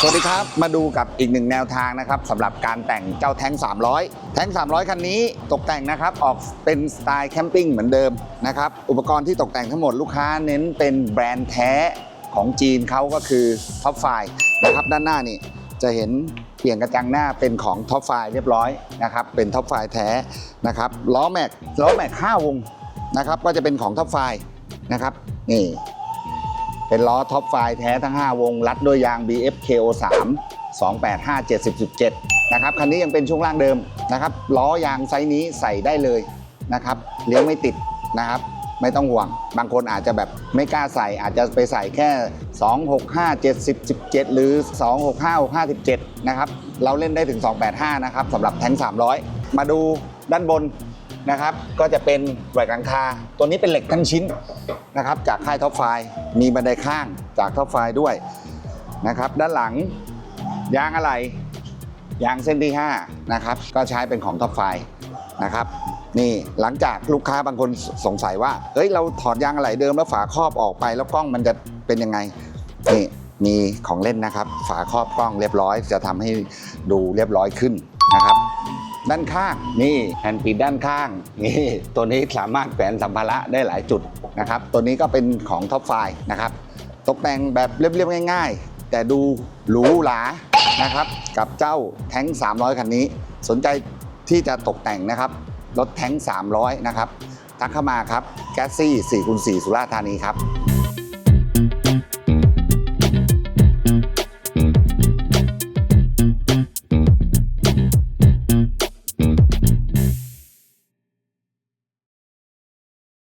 สวัสดีครับ มาดูกับอีกหนึ่งแนวทางนะครับสำหรับการแต่งเจ้าแท้ง 300 แท้ง 300 คันนี้ตกแต่งนะครับออกเป็นสไตล์แคมปิ้งเหมือนเดิมนะครับอุปกรณ์ที่ตกแต่งทั้งหมดลูกค้าเน้นเป็นแบรนด์แท้ของจีนเขาก็คือท็อปไฟนะครับด้านหน้านี่จะเห็นเปลี่ยนกระจังหน้าเป็นของท็อปไฟเรียบร้อยนะครับเป็นท็อปไฟแท้นะครับล้อแม็กล้อแม็ก5วงนะครับก็จะเป็นของท็อปไฟนะครับนี่ เป็นล้อท็อปไฟล์แท้ทั้ง 5 วง รัดด้วยยาง BF KO3 285 70 17 นะครับ คันนี้ยังเป็นช่วงล่างเดิมนะครับ ล้อยางไซส์นี้ใส่ได้เลยนะครับ เลี้ยวไม่ติดนะครับ ไม่ต้องห่วง บางคนอาจจะแบบไม่กล้าใส่ อาจจะไปใส่แค่ 265 70 17 หรือ 265 657 นะครับ เราเล่นได้ถึง 285 นะครับสำหรับแท้ง 300 มาดูด้านบน นะครับ ก็จะเป็นแหวกหลังคา ตัวนี้เป็นเหล็กทั้งชิ้นนะครับ จากค่ายท็อปไฟมีบันไดข้างจากท็อปไฟด้วยนะครับ ด้านหลังยางอะไรยางเส้นที่ 5 นะครับ ก็ใช้เป็นของท็อปไฟนะครับ นี่หลังจากลูกค้าบางคนสงสัยว่าเอ้ยเราถอดยางอะไหล่เดิมแล้วฝาครอบออกไปแล้วกล้องมันจะเป็นยังไงนี่มีของเล่นนะครับ ฝาครอบกล้องเรียบร้อย จะทำให้ดูเรียบร้อยขึ้นนะครับ ด้านข้างนี่แผ่นปิดด้านข้างนี่ตัวนี้สามารถแขวนสัมภาระได้หลายจุดนะครับตัวนี้ก็เป็นของท็อปไฟนะครับตกแต่งแบบเรียบๆง่าย ๆ แต่ดูหรูหรานะครับกับเจ้าแท้ง 300 คันนี้ สนใจที่จะตกแต่งนะครับรถแท้ง 300 นะครับทักเข้ามาครับแก๊สซี่4คูณ4สุราษฎร์ธานีครับ